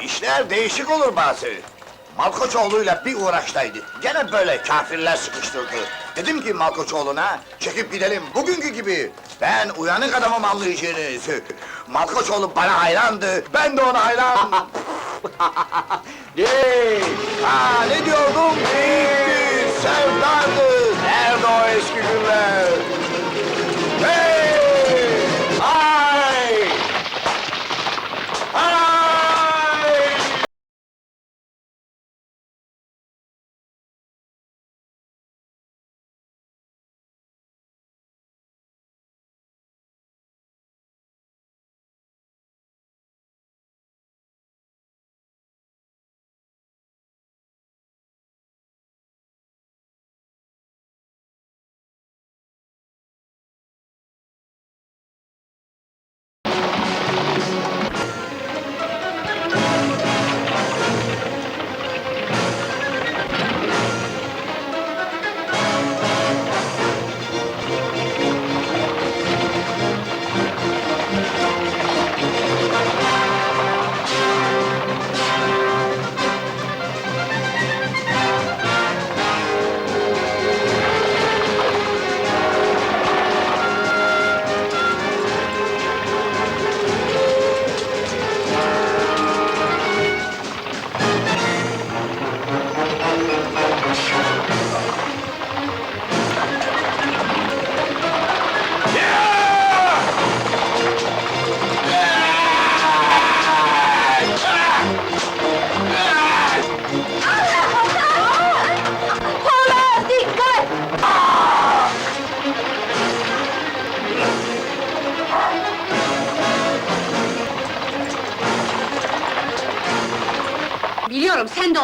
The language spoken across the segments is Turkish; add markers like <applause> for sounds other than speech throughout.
İşler değişik olur bazı. Malkoçoğlu'yla bir uğraştaydı. Gene böyle kafirler sıkıştırdı. Dedim ki Malkoçoğlu'na, çekip gidelim bugünkü gibi. Ben uyanık adamım anlayacağınız. <laughs> Malkoçoğlu bana hayrandı, ben de ona hayran. <laughs> Hey! Ha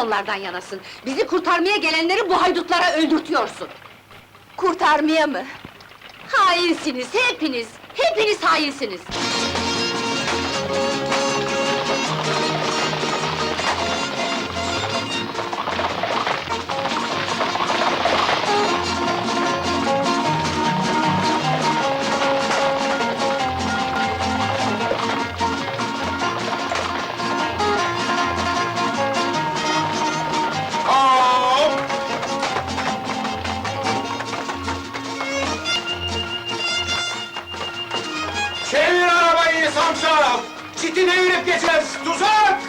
Onlardan yanasın. Bizi kurtarmaya gelenleri bu haydutlara öldürtüyorsun. Kurtarmaya mı? Hainsiniz hepiniz. Hepiniz hainsiniz. Çevir arabayı samsam! Çiti devirip geçeceğiz! Tuzak!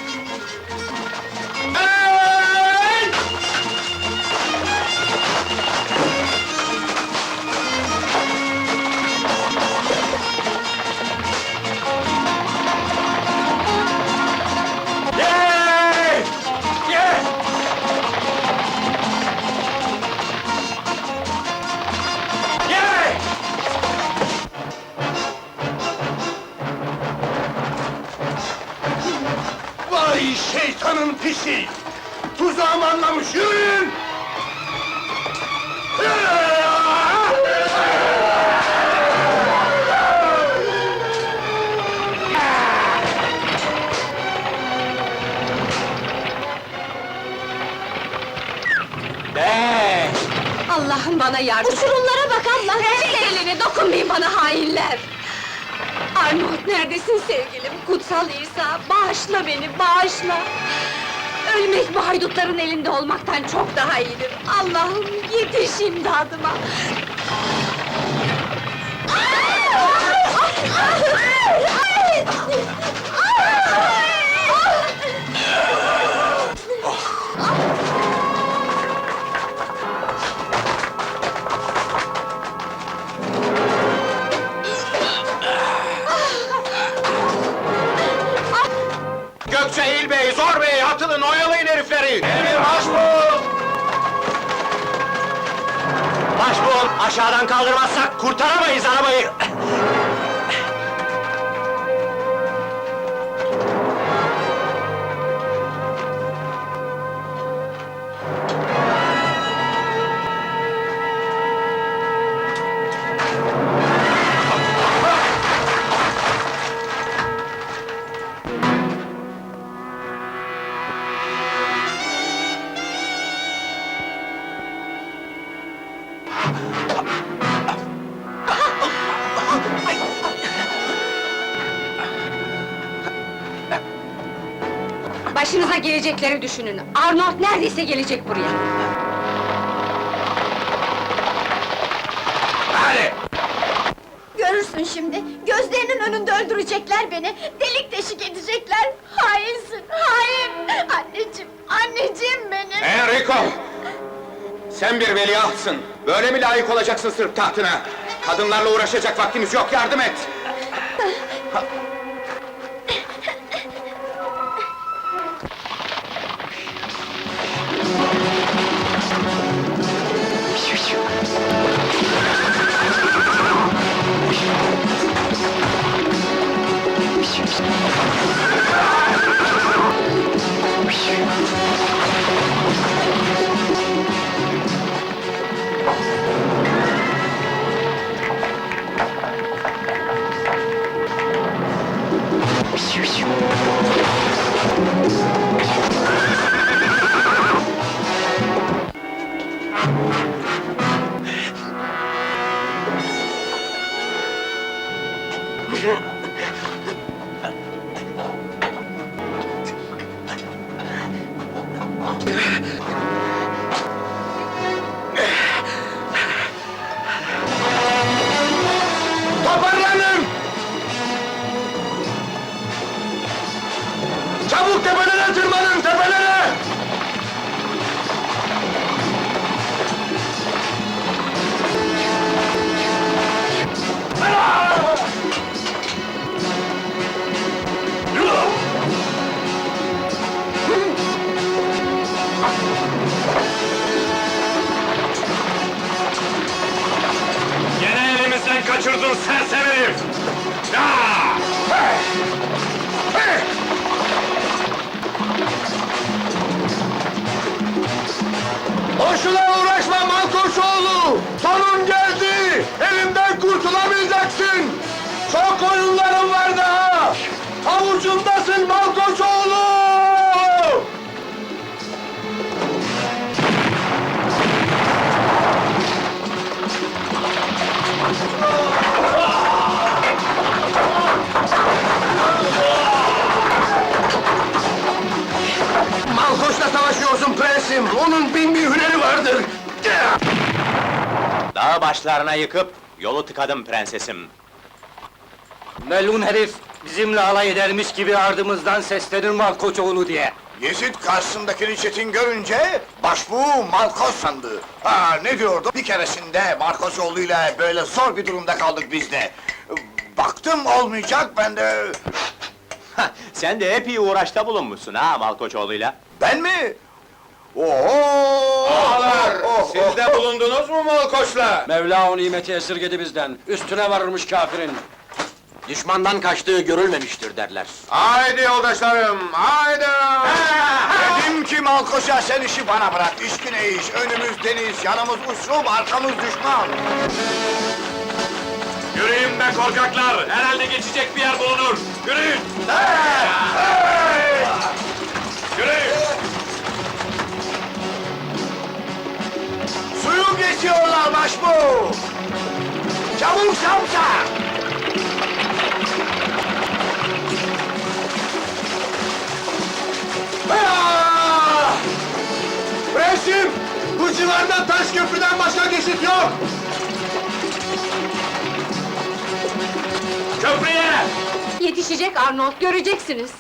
Pisi! Tuzağımı anlamış, yürüyün! Be! Allah'ım bana yardım. Uçurumlara bak Allah! Çek elini dokunmayın bana hainler. Arnavut neredesin sevgilim? Kutsal İsa bağışla beni bağışla. Ölmek bu haydutların elinde olmaktan çok daha iyidir. Allah'ım yetiş imdadıma. Herifleri! Emir başbuğ! Başbuğ, aşağıdan kaldırmazsak kurtaramayız arabayı! Başınıza gelecekleri düşünün. Arnold neredeyse gelecek buraya. Hadi! Görürsün şimdi, gözlerinin önünde öldürecekler beni, delik deşik edecekler! Hainsin, hain! Anneciğim, anneciğim benim! Enrico! Sen bir veliahtsın. Böyle mi layık olacaksın sırf tahtına? Kadınlarla uğraşacak vaktimiz yok, yardım et! <laughs> Yeah. Kaçırdın sersem herif! Ya! Boşuna uğraşma Malkoçoğlu! Prensim! Onun bin bir hüneri vardır! Dağ başlarına yıkıp yolu tıkadım prensesim. Melun herif bizimle alay edermiş gibi ardımızdan seslenir Malkoçoğlu diye. Yezid karşısındakini çetin görünce başbuğu Malkos sandı. Ha ne diyordu? Bir keresinde Markosoğlu ile böyle zor bir durumda kaldık biz de. Baktım olmayacak ben de... Sen de epey uğraşta bulunmuşsun ha Malkoçoğlu'yla. Ben mi? Oo! Ağalar! Oh, Siz de bulundunuz mu Malkoç'la? Mevla o nimeti esirgedi bizden. Üstüne varırmış kafirin. Düşmandan kaçtığı görülmemiştir derler. Haydi yoldaşlarım, haydi! Dedim ki Malkoş'a sen işi bana bırak, iş güne iş, önümüz deniz, yanımız uçurum, arkamız düşman. Yürüyün be korkaklar! Herhalde geçecek bir yer bulunur! Yürüyün! Yürüyün! Suyu geçiyorlar başbuğ! Çabuk Samsa! Prensim! Bu civarda taş köprüden başka geçit yok! Köprüye! Yetişecek Arnold, göreceksiniz.